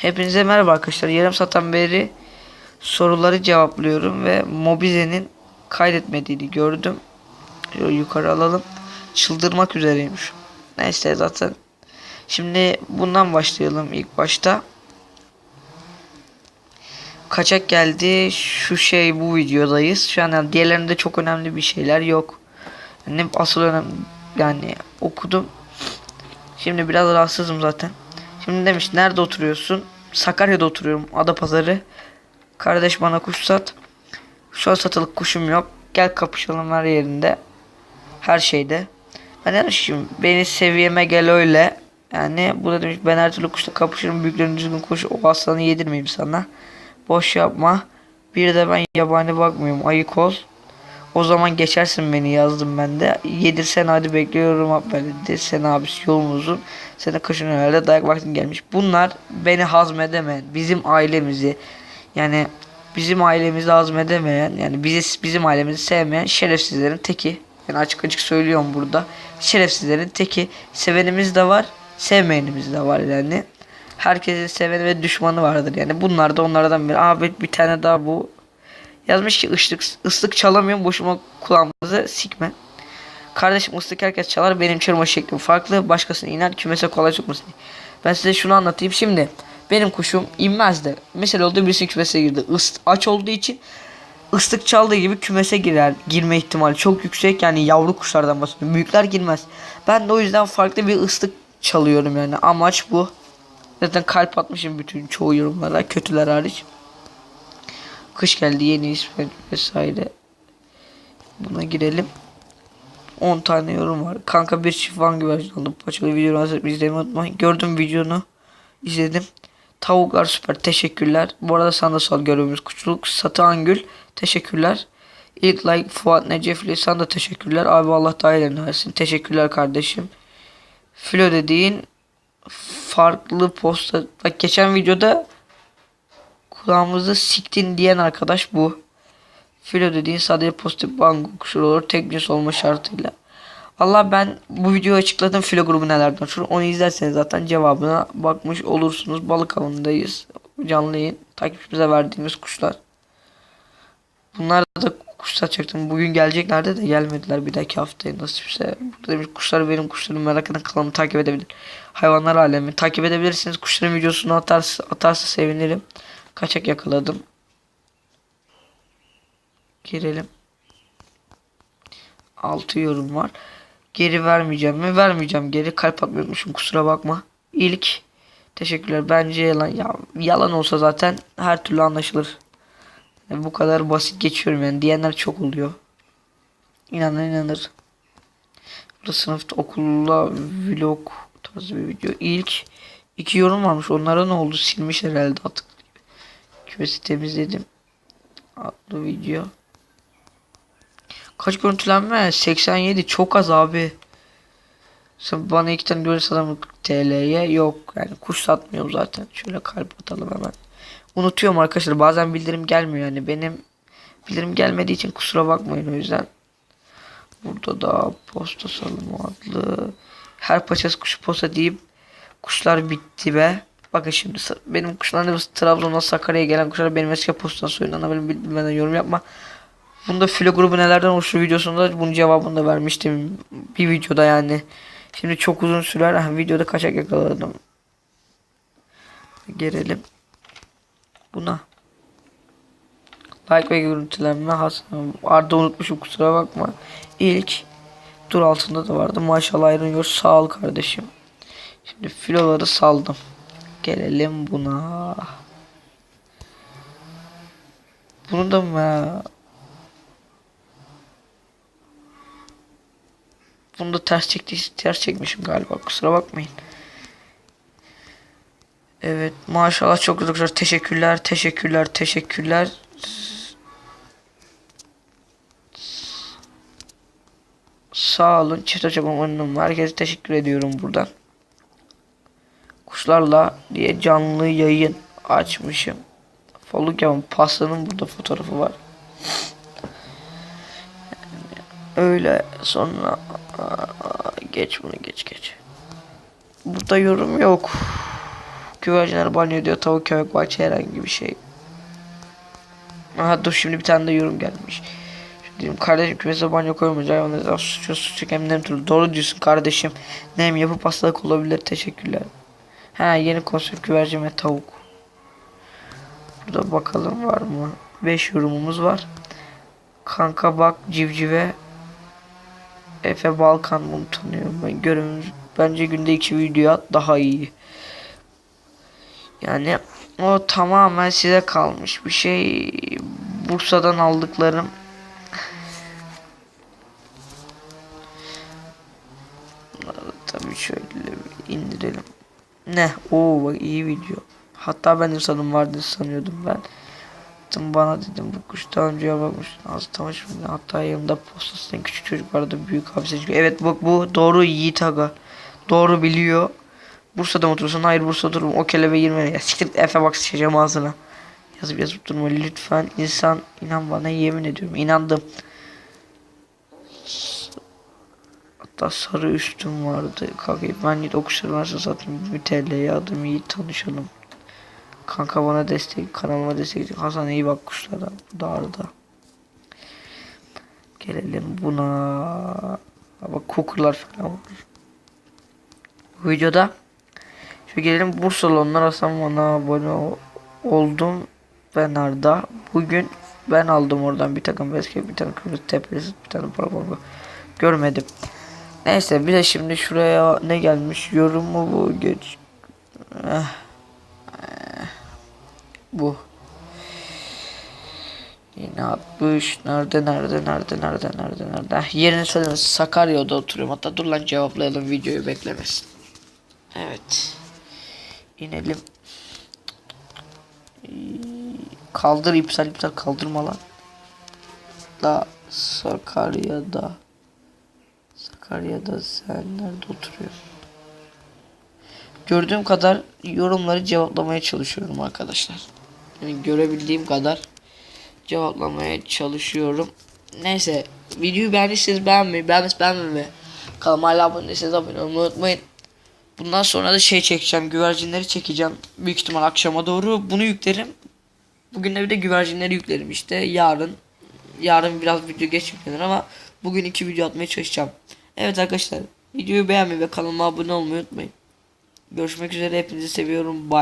Hepinize merhaba arkadaşlar. Yarım saatten beri soruları cevaplıyorum ve Mobize'nin kaydetmediğini gördüm. Yukarı alalım. Çıldırmak üzereymiş. Neyse zaten. Şimdi bundan başlayalım ilk başta. Kaçak geldi. Şu şey bu videodayız. Şu an diğerlerinde çok önemli bir şeyler yok. Yani asıl önemli yani okudum. Şimdi biraz rahatsızım zaten. Şimdi demiş nerede oturuyorsun? Sakarya'da oturuyorum. Adapazarı. Kardeş bana kuş sat. Şu an satılık kuşum yok. Gel kapışalım her yerinde. Her şeyde. Ben demişim beni seviyeme gel öyle. Yani bu da demiş ben her türlü kuşla kapışırım. Büyüklerin düzgün kuş o aslanı yedirmeyeyim sana. Boş yapma. Bir de ben yabani bakmıyorum. Ayık ol. O zaman geçersin beni yazdım ben de. Yedirsen hadi bekliyorum abi dedi. Sen abisi yolun uzun. Sana kışın herhalde dayak vaktin gelmiş. Bunlar beni hazmedemeyen, bizim ailemizi yani bizim ailemizi hazmedemeyen yani bizi bizim ailemizi sevmeyen şerefsizlerin teki. Yani açık açık söylüyorum burada. Şerefsizlerin teki. Sevenimiz de var, sevmeyenimiz de var yani. Herkesin seveni ve düşmanı vardır yani. Bunlar da onlardan biri. Abi bir tane daha bu Yazmış ki ıslık, ıslık çalamıyorum boşuma kulağımızı sikme. Kardeşim ıslık herkes çalar benim çalma şeklim farklı. Başkasına iner kümese kolay sokmasın diye. Ben size şunu anlatayım şimdi. Benim kuşum inmezdi. Mesela oldu birisi kümese girdi. Ist, aç olduğu için ıslık çaldığı gibi kümese girer. Girme ihtimali çok yüksek. Yani yavru kuşlardan bahsediyorum. Büyükler girmez. Ben de o yüzden farklı bir ıslık çalıyorum yani. Amaç bu. Zaten kalp atmışım bütün çoğu yorumlara. Kötüler hariç. Kış geldi yeni ismi vesaire. Buna girelim. 10 tane yorum var. Kanka bir çift van güvercin aldım. Paçalı videonu hazır izlemeyi unutmayın. Gördüm videonu. izledim. Tavuklar süper. Teşekkürler. Bu arada sana da sal görevimiz kuşluk. Satı Angül. Teşekkürler. İlk like Fuat Necefli sana da teşekkürler. Abi Allah daha iyilerini versin. Teşekkürler kardeşim. Filo dediğin farklı posta. Bak geçen videoda kulağımızı siktin diyen arkadaş bu. Filo dediğin sadece pozitif bango kuşu olur tek cins olma şartıyla. Allah ben bu videoyu açıkladım filo grubu nelerden sonra onu izlerseniz zaten cevabına bakmış olursunuz. Balık avındayız. Canlı yayın takipçimize verdiğimiz kuşlar. Bunlar da kuş satacaktım. Bugün geleceklerdi de gelmediler bir dahaki haftaya nasipse. Burada demiş kuşlar benim kuşlarım merak eden kanalımı takip edebilir. Hayvanlar alemi takip edebilirsiniz. Kuşların videosunu atarsa, atarsa sevinirim. Kaçak yakaladım. Girelim. 6 yorum var. Geri vermeyeceğim mi? Vermeyeceğim. Geri kalp atmıyormuşum. Kusura bakma. İlk teşekkürler. Bence yalan. Ya, yalan olsa zaten her türlü anlaşılır. Yani bu kadar basit geçiyorum yani. Diyenler çok oluyor. İnanır inanır. Burada sınıfta okulla vlog tarzı bir video. İlk iki yorum varmış. Onlara ne oldu? Silmiş herhalde artık. Kümesi temizledim. Adlı video. Kaç görüntülenme? 87 çok az abi. Sen bana iki tane görürse adamı TL'ye yok. Yani kuş satmıyorum zaten. Şöyle kalp atalım hemen. Unutuyorum arkadaşlar. Bazen bildirim gelmiyor yani. Benim bildirim gelmediği için kusura bakmayın o yüzden. Burada da posta salımı adlı. Her paçası kuşu posta deyip kuşlar bitti be. Bakın şimdi benim kuşlarım Trabzon'dan Sakarya'ya gelen kuşlar benim eski postan soyundan haberim bilmeden yorum yapma. Bunda filo grubu nelerden oluşur videosunda bunun cevabını da vermiştim bir videoda yani. Şimdi çok uzun sürer. Ha, videoda kaçak yakaladım. Gelelim. Buna. Like ve görüntülenme Hasan. Arda unutmuşum kusura bakma. İlk dur altında da vardı. Maşallah ayrılıyor. Sağ ol kardeşim. Şimdi filoları saldım. Gelelim buna. Bunu da mı? Bunu da ters çekti, ters çekmişim galiba. Kusura bakmayın. Evet, maşallah çok güzel. Teşekkürler, teşekkürler, teşekkürler. Sağ olun. Çift açamam önüm. Herkese teşekkür ediyorum buradan kuşlarla diye canlı yayın açmışım. Follow pastanın burada fotoğrafı var. öyle sonra geç bunu geç geç. Burada yorum yok. Güvercinler banyo diyor. Tavuk köpek bahçe herhangi bir şey. Aha dur şimdi bir tane de yorum gelmiş. Diyeyim kardeşim kümese banyo koymayacak hayvanlar suçu suçu hem nem türlü. Doğru diyorsun kardeşim. Nem yapıp hastalık olabilir. Teşekkürler. Ha yeni konsept güvercin ve tavuk. Burada bakalım var mı? 5 yorumumuz var. Kanka bak civcive Efe Balkan bunu tanıyorum ben görümümüz bence günde iki video at daha iyi. Yani o tamamen size kalmış bir şey. Bursa'dan aldıklarım. Bunları tabii şöyle indirelim. Ne? Oo bak iyi video. Hatta ben de sanırım vardı sanıyordum ben. Baktım bana dedim bu kuş daha önce bakmış. Az tanışmış. Hatta yanımda postasından küçük çocuk vardı. Büyük hapse çıkıyor. Evet bak bu doğru Yiğit Aga. Doğru biliyor. Bursa'da mı oturursun? Hayır Bursa'da otururum. O kelebeği girme. Ya siktir Efe bak sıçacağım ağzına. Yazıp yazıp durma lütfen. insan inan bana yemin ediyorum. inandım. Hatta sarı üstüm vardı. Kanka ben Yiğit okuşları varsa zaten 20 TL'ye adım Yiğit tanışalım. Kanka bana destek, kanalıma destek. Hasan iyi bak kuşlara. Bu da arada. Gelelim buna. Bak kokurlar falan var. Bu videoda şu gelelim Bursalı onlar Hasan bana abone ol- oldum. Ben Arda. Bugün ben aldım oradan bir takım basket, bir tane kırmızı tepesi, bir tane parabol. Görmedim. Neyse bir de şimdi şuraya ne gelmiş? Yorum mu bu? Geç. Eh. Bu. Yine atmış. Nerede nerede nerede nerede nerede nerede. Ah, Yerini söylemez. Sakarya'da oturuyorum. Hatta dur lan cevaplayalım videoyu beklemesin. Evet. İnelim. Kaldır iptal iptal kaldırma lan. Da Sakarya'da. Sakarya'da sen nerede oturuyorsun? Gördüğüm kadar yorumları cevaplamaya çalışıyorum arkadaşlar. Yani görebildiğim kadar cevaplamaya çalışıyorum. Neyse videoyu beğendiyseniz beğenmeyi, beğenmez beğenmemeyi. Kanalıma hala abone değilseniz abone olmayı unutmayın. Bundan sonra da şey çekeceğim, güvercinleri çekeceğim. Büyük ihtimal akşama doğru bunu yüklerim. Bugün de bir de güvercinleri yüklerim işte. Yarın yarın biraz video geç yüklenir ama bugün iki video atmaya çalışacağım. Evet arkadaşlar videoyu beğenmeyi ve kanalıma abone olmayı unutmayın. Görüşmek üzere hepinizi seviyorum. Bye.